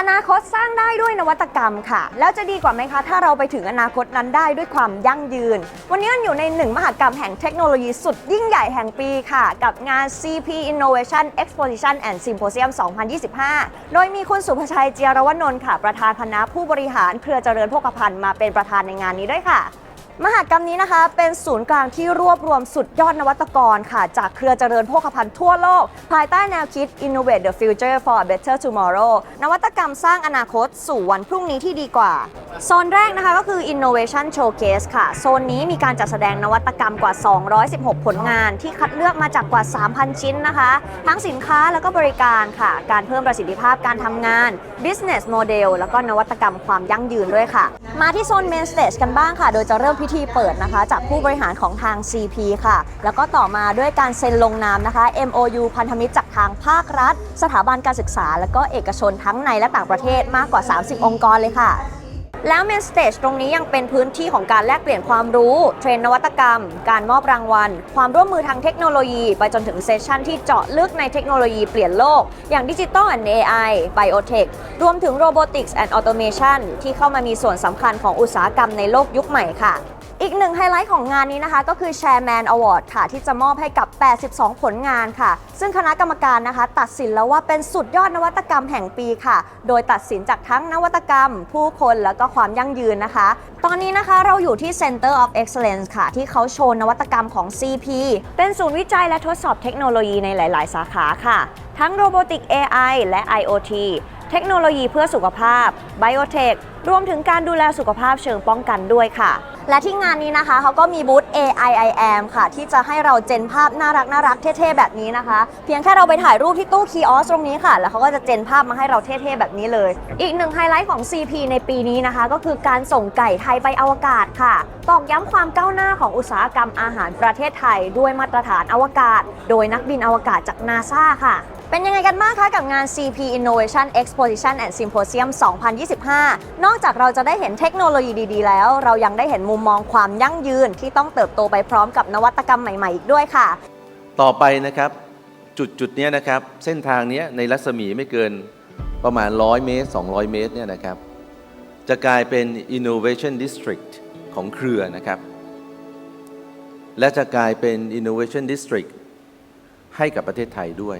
อนาคตสร้างได้ด้วยนวัตกรรมค่ะ แล้วจะดีกว่าไหมคะ ถ้าเราไปถึงอนาคตนั้นได้ด้วยความยั่งยืน วันนี้มันอยู่ในหนึ่งมหกรรมแห่งเทคโนโลยีสุดยิ่งใหญ่แห่งปีค่ะ กับงาน CP Innovation Exposition and Symposium 2025 โดยมีคุณสุภชัยเจียรวนนท์ค่ะ ประธานคณะผู้บริหารเครือเจริญโภคภัณฑ์มาเป็นประธานในงานนี้ด้วยค่ะ มหากรรมนี้นะคะ เป็นศูนย์กลางที่รวบรวมสุดยอดนวัตกรค่ะ จากเครือเจริญโภคภัณฑ์ทั่วโลก ภายใต้แนวคิด Innovate the Future for a Better Tomorrow นวัตกรรมสร้างอนาคตสู่วันพรุ่งนี้ที่ดีกว่า โซนแรกนะคะก็คือ Innovation Showcase ค่ะ โซนนี้มีการจัดแสดงนวัตกรรมกว่า 216 ผลงาน ที่คัดเลือกมาจากกว่า 3,000 ชิ้นนะคะ ทั้งสินค้าแล้วก็บริการค่ะ การเพิ่มประสิทธิภาพการทำงาน Business Model แล้วก็นวัตกรรมความยั่งยืนด้วยค่ะ มาที่โซน Main Stage กันบ้างค่ะ โดยจะเริ่มพิธีเปิดนะคะ จากผู้บริหารของทาง CP ค่ะ แล้วก็ต่อมาด้วยการเซ็นลงนามนะคะ MOU พันธมิตรจากทางภาครัฐ สถาบันการศึกษา และก็เอกชนทั้งในและต่างประเทศมากกว่า 30 องค์กรเลยค่ะ แล้วเมนสเตจตรงนี้ยังเป็นพื้นที่ของการแลกเปลี่ยนความรู้ เทรนนวัตกรรม การมอบรางวัล ความร่วมมือทางเทคโนโลยี ไปจนถึงเซสชันที่เจาะลึกในเทคโนโลยีเปลี่ยนโลก อย่างดิจิตอลและไอไบโอเทครวมถึงโรบอติกส์แอนด์ออโตเมชันที่เข้ามามีส่วนสำคัญของอุตสาหกรรมในโลกยุคใหม่ค่ะอีกหนึ่งไฮไลท์ของงานนี้นะคะ ก็คือ Chairman Award ค่ะ ที่จะมอบให้กับ 82 ผลงานค่ะ ซึ่งคณะกรรมการนะคะ ตัดสินแล้วว่าเป็นสุดยอดนวัตกรรมแห่งปีค่ะ โดยตัดสินจากทั้งนวัตกรรม ผู้คนแล้วก็ความยั่งยืนนะคะ ตอนนี้นะคะเราอยู่ที่ Center of Excellence ค่ะ ที่เขาโชว์นวัตกรรมของ CP เป็นศูนย์วิจัยและทดสอบเทคโนโลยีในหลาย ๆ สาขาค่ะ ทั้ง Robotic AI และ IoT เทคโนโลยีเพื่อสุขภาพ Biotech รวมถึงการดูแลสุขภาพเชิงป้องกันด้วยค่ะ และที่งานนี้นะคะเขาก็มีบูธ AIIM ค่ะ ที่จะให้เราเจนภาพน่ารักน่ารักเท่ๆแบบนี้นะคะ เพียงแค่เราไปถ่ายรูปที่ตู้คีออสตรงนี้ค่ะ แล้วเขาก็จะเจนภาพมาให้เราเท่ๆแบบนี้เลย อีกหนึ่งไฮไลท์ของ CP ในปีนี้นะคะ ก็คือการส่งไก่ไทยไปอวกาศค่ะ ตอกย้ำความก้าวหน้าของอุตสาหกรรมอาหารประเทศไทย ด้วยมาตรฐานอวกาศ โดยนักบินอวกาศจากนาซาค่ะ เป็นยังไงกันบ้างคะกับงาน CP Innovation Exposition and Symposium 2025 นอกจากเราจะได้เห็นเทคโนโลยีดีๆ แล้ว เรายังได้เห็นมุมมองความยั่งยืนที่ต้องเติบโตไปพร้อมกับนวัตกรรมใหม่ๆ อีกด้วยค่ะ ต่อไปนะครับจุดจุดๆนี้นะครับเส้นทางนี้ในรัศมีไม่เกินประมาณ 100 เมตร 200 เมตรเนี่ยนะครับจะกลายเป็น Innovation District ของเครือนะครับ และจะกลายเป็น Innovation District ให้กับประเทศไทยด้วย